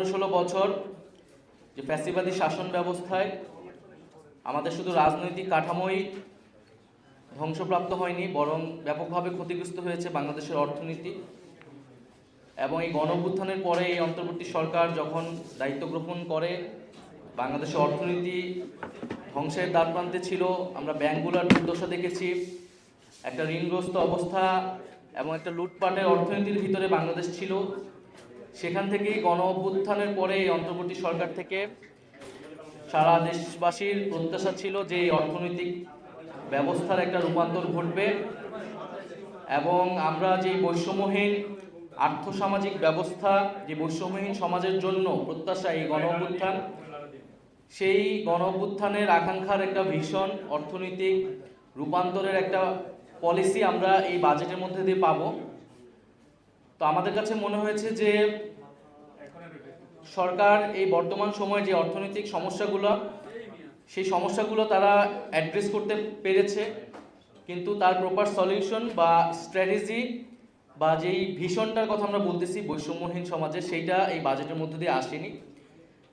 পনেরো ষোলো বছর যে ফ্যাসিবাদী শাসন ব্যবস্থায় আমাদের শুধু রাজনৈতিক কাঠামোই ধ্বংসপ্রাপ্ত হয়নি, বরং ব্যাপকভাবে ক্ষতিগ্রস্ত হয়েছে বাংলাদেশের অর্থনীতি। এবং এই গণ অভ্যুত্থানের পরে এই অন্তর্বর্তী সরকার যখন দায়িত্ব গ্রহণ করে, বাংলাদেশের অর্থনীতি ধ্বংসের দ্বারপ্রান্তে ছিল। আমরা ব্যাংকগুলোর দুর্দশা দেখেছি। একটা ঋণগ্রস্ত অবস্থা এবং একটা লুটপাটের অর্থনীতির ভিতরে বাংলাদেশ ছিল। সেখান থেকেই গণ অভ্যুত্থানের পরে অন্তর্বর্তী সরকার থেকে সারা দেশবাসীর প্রত্যাশা ছিল যে অর্থনৈতিক ব্যবস্থার একটা রূপান্তর ঘটবে এবং আমরা যে বৈষম্যহীন আর্থসামাজিক ব্যবস্থা, যে বৈষম্যহীন সমাজের জন্য প্রত্যাশা এই গণ অভ্যুত্থান সেই গণ অভ্যুত্থানের আকাঙ্ক্ষার একটা ভীষণ অর্থনৈতিক রূপান্তরের একটা পলিসি আমরা এই বাজেটের মধ্যে দিয়ে পাবো। তো আমাদের কাছে মনে হয়েছে যে সরকার এই বর্তমান সময়ে যে অর্থনৈতিক সমস্যাগুলো, সেই সমস্যাগুলো তারা অ্যাড্রেস করতে পেরেছে। কিন্তু তার প্রপার সলিউশন বা স্ট্র্যাটেজি বা যেই ভীষণটার কথা আমরা বলতেছি বৈষম্যহীন সমাজে, সেইটা এই বাজেটের মধ্যে দিয়ে আসেনি।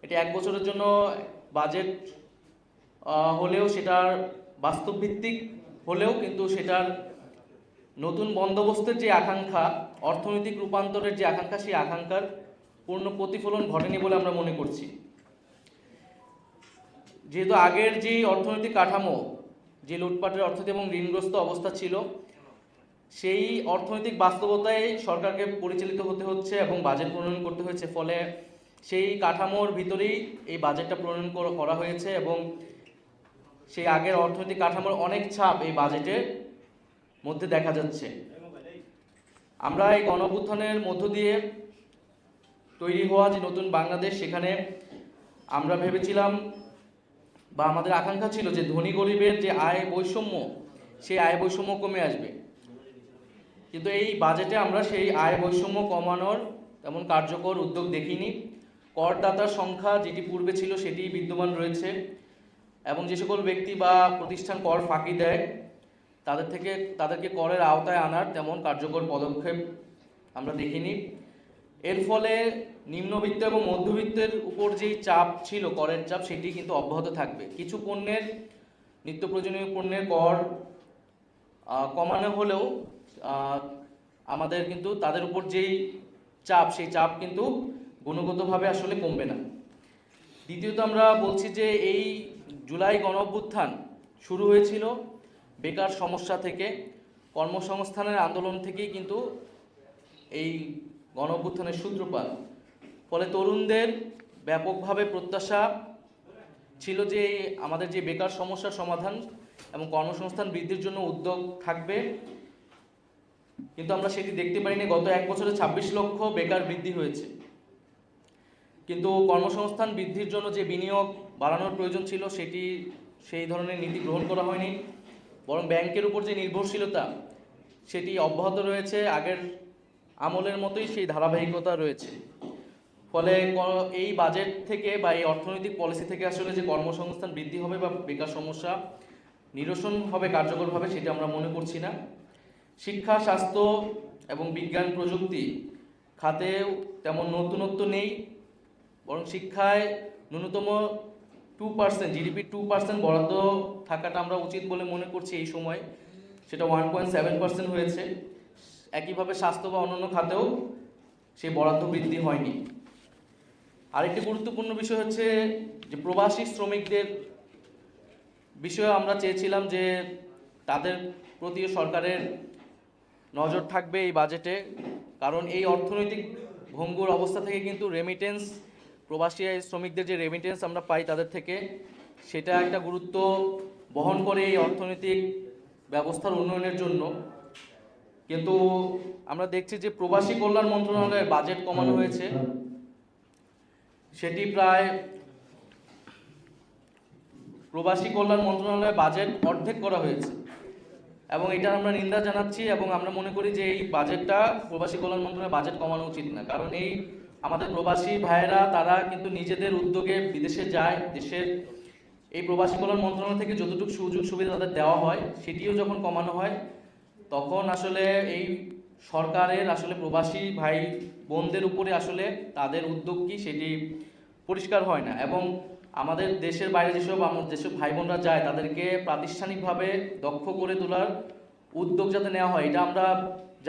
এটা এক বছরের জন্য বাজেট হলেও সেটার বাস্তবভিত্তিক হলেও কিন্তু সেটার নতুন বন্দোবস্তের যে আকাঙ্ক্ষা, অর্থনৈতিক রূপান্তরের যে আকাঙ্ক্ষা, সেই আকাঙ্ক্ষার পূর্ণ প্রতিফলন ঘটেনি বলে আমরা মনে করছি। যেহেতু আগের যে অর্থনৈতিক কাঠামো, যে লুটপাটের অর্থনীতি এবং ঋণগ্রস্ত অবস্থা ছিল, সেই অর্থনৈতিক বাস্তবতায় সরকারকে পরিচালিত হতে হচ্ছে এবং বাজেট প্রণয়ন করতে হয়েছে। ফলে সেই কাঠামোর ভিতরেই এই বাজেটটা প্রণয়ন করা হয়েছে এবং সেই আগের অর্থনৈতিক কাঠামোর অনেক ছাপ এই বাজেটের মধ্যে দেখা যাচ্ছে। আমরা এই গণঅভ্যুত্থানের মধ্য দিয়ে তৈরি হওয়া যে নতুন বাংলাদেশ, সেখানে আমরা ভেবেছিলাম বা আমাদের আকাঙ্ক্ষা ছিল যে ধনী গরিবের যে আয় বৈষম্য, সেই আয় বৈষম্য কমে আসবে। কিন্তু এই বাজেটে আমরা সেই আয় বৈষম্য কমানোর তেমন কার্যকর উদ্যোগ দেখিনি। করদাতার সংখ্যা যেটি পূর্বে ছিল সেটি বিদ্যমান রয়েছে এবং যে সকল ব্যক্তি বা প্রতিষ্ঠান কর ফাঁকি দেয় তাদের থেকে, তাদেরকে করের আওতায় আনার তেমন কার্যকর পদক্ষেপ আমরা দেখিনি। এর ফলে নিম্নবিত্ত এবং মধ্যবিত্তের উপর যেই চাপ ছিল, করের চাপ, সেটি কিন্তু অব্যাহত থাকবে। কিছু পণ্যের নিত্য প্রয়োজনীয় পণ্যের কর কমানো হলেও আমাদের কিন্তু তাদের উপর যেই চাপ, সেই চাপ কিন্তু গুণগতভাবে আসলে কমবে না। দ্বিতীয়ত আমরা বলছি যে এই জুলাই গণ অভ্যুত্থান শুরু হয়েছিল। বেকার সমস্যা থেকে, কর্মসংস্থানের আন্দোলন থেকেই কিন্তু এই গণ সূত্রপাত। ফলে তরুণদের ব্যাপকভাবে প্রত্যাশা ছিল যে আমাদের যে বেকার সমস্যার সমাধান এবং কর্মসংস্থান বৃদ্ধির জন্য উদ্যোগ থাকবে, কিন্তু আমরা সেটি দেখতে পারিনি। গত এক বছরে ছাব্বিশ লক্ষ বেকার বৃদ্ধি হয়েছে। কিন্তু কর্মসংস্থান বৃদ্ধির জন্য যে বিনিয়োগ বাড়ানোর প্রয়োজন ছিল, সেটি সেই ধরনের নীতি গ্রহণ করা হয়নি। বরং ব্যাংকের উপর যে নির্ভরশীলতা, সেটি অব্যাহত রয়েছে, আগের আমলের মতোই সেই ধারাবাহিকতা রয়েছে। ফলে এই বাজেট থেকে বা এই অর্থনৈতিক পলিসি থেকে আসলে যে কর্মসংস্থান বৃদ্ধি হবে বা বেকার সমস্যা নিরসন হবে কার্যকরভাবে সেটা আমরা মনে করছি না। শিক্ষা, স্বাস্থ্য এবং বিজ্ঞান প্রযুক্তি খাতেও তেমন নতুনত্ব নেই। বরং শিক্ষায় ন্যূনতম two percent GDP two percent বরাদ্দ থাকাটা আমরা উচিত বলে মনে করছি এই সময়। সেটা ওয়ান পয়েন্ট সেভেন পার্সেন্ট হয়েছে। একইভাবে স্বাস্থ্য বা অন্যান্য খাতেও সেই বরাদ্দ বৃদ্ধি হয়নি। আরেকটি গুরুত্বপূর্ণ বিষয় হচ্ছে যে প্রবাসী শ্রমিকদের বিষয়ে আমরা চেয়েছিলাম যে তাদের প্রতি সরকারের নজর থাকবে এই বাজেটে। কারণ এই অর্থনৈতিক ভঙ্গুর অবস্থা থেকে কিন্তু রেমিটেন্স প্রবাসী শ্রমিকদের যে রেমিটেন্স আমরা পাই তাদের থেকে, সেটা একটা গুরুত্ব বহন করে এই অর্থনৈতিক ব্যবস্থার উন্নয়নের জন্য। কিন্তু আমরা দেখছি যে প্রবাসী কল্যাণ মন্ত্রণালয়ের বাজেট কমানো হয়েছে। সেটি প্রায় প্রবাসী কল্যাণ মন্ত্রণালয়ের বাজেট অর্ধেক করা হয়েছে। এবং এটা আমরা নিন্দা জানাচ্ছি এবং আমরা মনে করি যে এই বাজেটটা প্রবাসী কল্যাণ মন্ত্রণালয়ের বাজেট কমানো উচিত না। কারণ এই আমাদের প্রবাসী ভাইয়েরা, তারা কিন্তু নিজেদের উদ্যোগে বিদেশে যায়, দেশের এই প্রবাসী কল্যাণ মন্ত্রণালয় থেকে যতটুকু সুযোগ সুবিধা তাদের দেওয়া হয়, সেটিও যখন কমানো হয়, তখন আসলে এই সরকারের আসলে প্রবাসী ভাই বোনদের উপরে আসলে তাদের উদ্যোগ কি সেটি পরিষ্কার হয় না। এবং আমাদের দেশের বাইরে যেসব আমাদের যেসব ভাই বোনরা যায়, তাদেরকে প্রাতিষ্ঠানিকভাবে দক্ষ করে তোলার উদ্যোগ যাতে নেওয়া হয়, এটা আমরা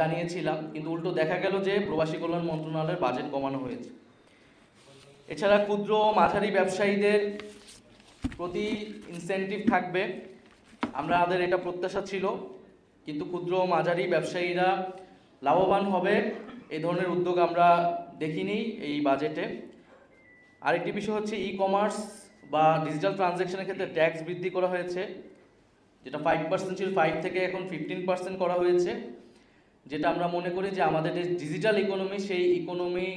জানিয়েছিলাম, কিন্তু উল্টো দেখা গেল যে প্রবাসী কল্যাণ মন্ত্রণালয়ের বাজেট কমানো হয়েছে। এছাড়া ক্ষুদ্র মাঝারি ব্যবসায়ীদের প্রতি ইনসেনটিভ থাকবে। আমরা আমাদের এটা প্রত্যাশা ছিল, কিন্তু ক্ষুদ্র মাঝারি ব্যবসায়ীরা লাভবান হবে এই ধরনের উদ্যোগ আমরা দেখিনি এই বাজেটে আরেকটি বিষয় হচ্ছে ই কমার্স বা ডিজিটাল ট্রানজ্যাকশনের ক্ষেত্রে ট্যাক্স বৃদ্ধি করা হয়েছে, যেটা ফাইভ পার্সেন্ট ছিল ফাইভ থেকে এখন ফিফটিন পার্সেন্ট করা হয়েছে। যেটা আমরা মনে করি যে আমাদের যে ডিজিটাল ইকোনমি সেই ইকোনমি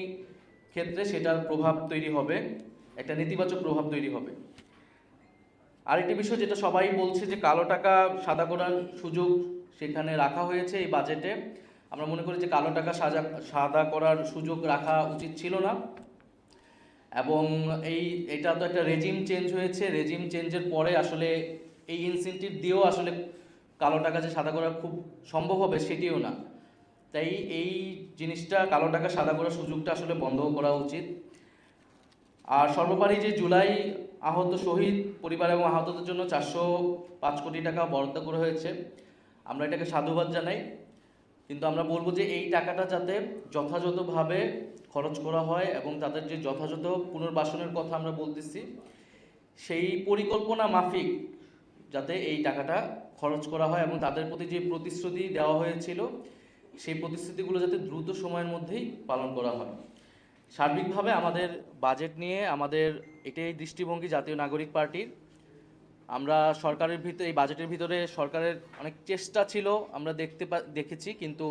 ক্ষেত্রে সেটার প্রভাব তৈরি হবে, একটা নেতিবাচক প্রভাব তৈরি হবে। আরেকটি বিষয় যেটা সবাই বলছে যে কালো টাকা সাদা করার সুযোগ সেখানে রাখা হয়েছে এই বাজেটে আমরা মনে করি যে কালো টাকা সাজা, সাদা করার সুযোগ রাখা উচিত ছিল না। এবং এই, এটা তো একটা রেজিম চেঞ্জ হয়েছে রেজিম চেঞ্জের পরে আসলে এই ইনসেন্টিভ দিয়েও আসলে কালো টাকা যে সাদা করা খুব সম্ভব হবে সেটিও না। তাই এই জিনিসটা কালো টাকা, সাদা করার সুযোগটা আসলে বন্ধ করা উচিত। আর সর্বোপরি যে জুলাই আহত শহীদ পরিবার এবং আহতদের জন্য চারশো পাঁচ কোটি টাকা বরাদ্দ করা হয়েছে। আমরা এটাকে সাধুবাদ জানাই। কিন্তু আমরা বলব যে এই টাকাটা যাতে যথাযথভাবে খরচ করা হয় এবং তাদের যে যথাযথ পুনর্বাসনের কথা আমরা বলতেছি, সেই পরিকল্পনা মাফিক যাতে এই টাকাটা খরচ করা হয় এবং তাদের প্রতি যে প্রতিশ্রুতি দেওয়া হয়েছিল সেই প্রতিশ্রুতিগুলো যাতে দ্রুত সময়ের মধ্যেই পালন করা হয়। সার্বিকভাবে আমাদের বাজেট নিয়ে আমাদের এটাই দৃষ্টিভঙ্গি জাতীয় নাগরিক পার্টির। আমরা সরকারের ভিতরে এই বাজেটের ভিতরে সরকারের অনেক চেষ্টা ছিল, আমরা দেখতে দেখেছি, কিন্তু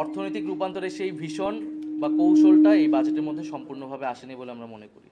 অর্থনৈতিক রূপান্তরের সেই ভীষণ বা কৌশলটা এই বাজেটের মধ্যে সম্পূর্ণভাবে আসেনি বলে আমরা মনে করি।